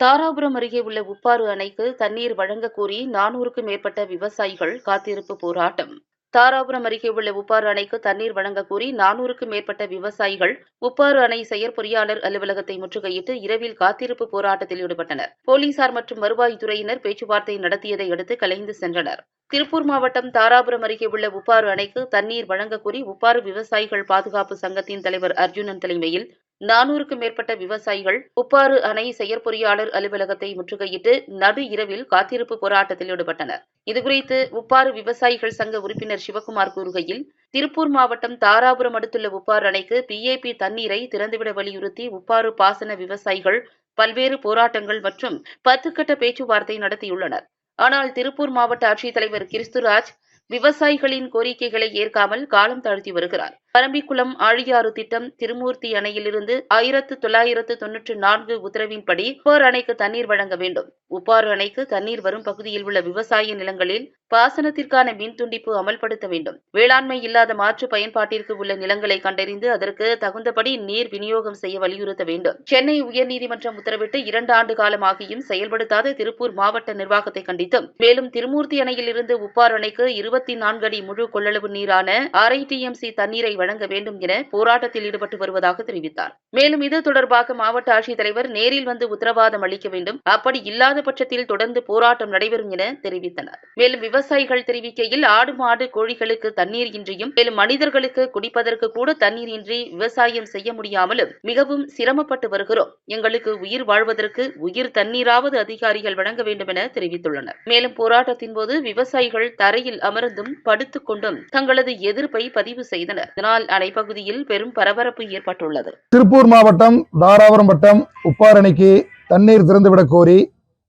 தாராபுரம் அருகே உள்ள உப்பாறு அணைக்கு தண்ணீர் வழங்கக் கோரி நானூறுக்கும் மேற்பட்ட விவசாயிகள் காத்திருப்பு போராட்டம். தாராபுரம் அருகே உள்ள உப்பாறு அணைக்கு தண்ணீர் வழங்கக் கோரி நானூறுக்கும் மேற்பட்ட விவசாயிகள் உப்பாறு அணை செயற்பொறியாளர் அலுவலகத்தை முற்றுகையிட்டு இரவில் காத்திருப்பு போராட்டத்தில் ஈடுபட்டனர். போலீசார் மற்றும் வருவாய்த்துறையினர் பேச்சுவார்த்தை நடத்தியதை அடுத்து கலைந்து சென்றனர். திருப்பூர் மாவட்டம் தாராபுரம் அருகே உள்ள உப்பாறு அணைக்கு தண்ணீர் வழங்கக்கோரி உப்பாறு விவசாயிகள் பாதுகாப்பு சங்கத்தின் தலைவர் அர்ஜுனன் தலைமையில் நானூறுக்கும் மேற்பட்ட விவசாயிகள் உப்பாறு அணை செயற்பொறியாளர் அலுவலகத்தை முற்றுகையிட்டு நடு இரவில் காத்திருப்பு போராட்டத்தில் ஈடுபட்டனர். இதுகுறித்து உப்பாறு விவசாயிகள் சங்க உறுப்பினர் சிவகுமார் கூறுகையில் திருப்பூர் மாவட்டம் தாராபுரம் அடுத்துள்ள உப்பாறு அணைக்கு பிஏபி தண்ணீரை திறந்துவிட வலியுறுத்தி உப்பாறு பாசன விவசாயிகள் பல்வேறு போராட்டங்கள் மற்றும் பத்து கட்ட பேச்சுவார்த்தை நடத்தியுள்ளனர். ஆனால் திருப்பூர் மாவட்ட ஆட்சித்தலைவர் கிறிஸ்துராஜ் விவசாயிகளின் கோரிக்கைகளை ஏற்காமல் காலம் தாழ்த்தி வருகிறார். பரம்பிக்குளம் ஆழியாறு திட்டம் திருமூர்த்தி அணையிலிருந்து ஆயிரத்து தொள்ளாயிரத்து தொன்னூற்று நான்கு உத்தரவின்படி உப்பாறு அணைக்கு தண்ணீர் வழங்க வேண்டும். உப்பாறு அணைக்கு தண்ணீர் வரும் பகுதியில் உள்ள விவசாய நிலங்களில் பாசனத்திற்கான மின் துண்டிப்பு அமல்படுத்த வேண்டும். வேளாண்மை இல்லாத மாற்று பயன்பாட்டிற்கு உள்ள நிலங்களை கண்டறிந்து அதற்கு தகுந்தபடி நீர் விநியோகம் செய்ய வலியுறுத்த வேண்டும். சென்னை உயர்நீதிமன்றம் உத்தரவிட்டு இரண்டு ஆண்டு காலமாகியும் செயல்படுத்தாத திருப்பூர் மாவட்ட நிர்வாகத்தை கண்டித்தும் மேலும் திருமூர்த்தி அணையிலிருந்து உப்பாறு அணைக்கு இருபத்தி நான்கு அடி முழு கொள்ளளவு நீரான ஆர்ஐடிஎம்சி தண்ணீரை வழங்க வேண்டும் என போராட்டத்தில் ஈடுபட்டு வருவதாக தெரிவித்தார். மேலும் இது தொடர்பாக மாவட்ட ஆட்சித்தலைவர் நேரில் வந்து உத்தரவாதம் அளிக்க வேண்டும். அப்படி இல்லாத பட்சத்தில் தொடர்ந்து போராட்டம் நடைபெறும் என தெரிவித்தனர். மேலும் விவசாயிகள் தெரிவிக்கையில் ஆடு மாடு கோழிகளுக்கு தண்ணீர் இன்றியும் மேலும் மனிதர்களுக்கு குடிப்பதற்கு கூட தண்ணீர் இன்றி விவசாயம் செய்ய முடியாமலும் மிகவும் சிரமப்பட்டு வருகிறோம். எங்களுக்கு உயிர் வாழ்வதற்கு உயிர் தண்ணீராவது அதிகாரிகள் வழங்க வேண்டும் என தெரிவித்துள்ளனர். மேலும் போராட்டத்தின் போது விவசாயிகள் தரையில் அமர்ந்தும் படுத்துக் கொண்டும் தங்களது எதிர்ப்பை பதிவு செய்தனர். இதனால் அணைப்பகுதியில் பெரும் பரபரப்பு ஏற்பட்டுள்ளது. திருப்பூர் மாவட்டம் தாராபுரம் வட்டம் உப்பாறு அணைக்கு தண்ணீர் திறந்துவிடக் கோரி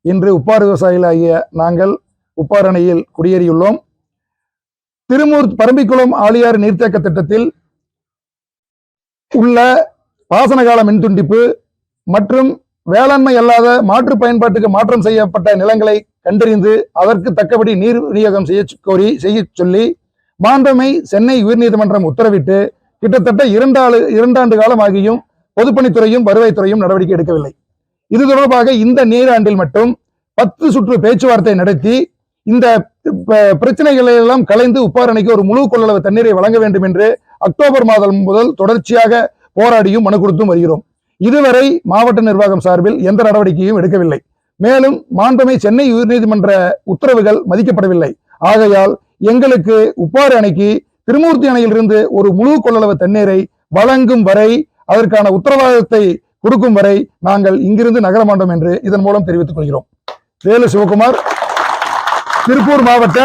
இன்று உப்பாறு விவசாயிகளாகிய நாங்கள் உப்பாறு அணையில் குடியேறியுள்ளோம். திருமூர் பரம்பிக்குளம் ஆழியாறு நீர்த்தேக்க திட்டத்தில் உள்ள பாசனகால மின் துண்டிப்பு மற்றும் வேளாண்மை அல்லாத மாற்று பயன்பாட்டுக்கு மாற்றம் செய்யப்பட்ட நிலங்களை கண்டறிந்து அதற்கு தக்கபடி நீர் விநியோகம் செய்ய கோரி செய்ய சொல்லி மாண்பமை சென்னை உயர்நீதிமன்றம் உத்தரவிட்டு கிட்டத்தட்ட இரண்டாண்டு இரண்டாண்டு காலமாகியும் பொதுப்பணித்துறையும் வருவாய்த்துறையும் நடவடிக்கை எடுக்கவில்லை. இது தொடர்பாக இந்த நீராண்டில் மட்டும் பத்து சுற்று பேச்சுவார்த்தை நடத்தி இந்த ப- பிரச்சனைகளை எல்லாம் கலைந்து உப்பாரணைக்கு ஒரு முழு கொள்ளளவு தண்ணீரை வழங்க வேண்டும் என்று அக்டோபர் மாதம் முதல் தொடர்ச்சியாக போராடியும் மனு கொடுத்தும் வருகிறோம். இதுவரை மாவட்ட நிர்வாகம் சார்பில் எந்த நடவடிக்கையும் எடுக்கவில்லை. மேலும் மாண்டமை சென்னை உயர்நீதிமன்ற உத்தரவுகள் மதிக்கப்படவில்லை. ஆகையால் எங்களுக்கு உப்பாறு அணைக்கு திருமூர்த்தி அணையிலிருந்து ஒரு முழு கொள்ளளவு தண்ணீரை வழங்கும் வரை அதற்கான உத்தரவாதத்தை கொடுக்கும் வரை நாங்கள் இங்கிருந்து நகர மாட்டோம் என்று இதன் மூலம் தெரிவித்துக் கொள்கிறோம். வேலு சிவகுமார் திருப்பூர் மாவட்ட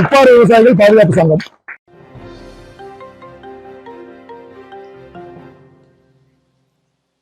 உப்பாறு விவசாயிகள் பாதுகாப்பு சங்கம்.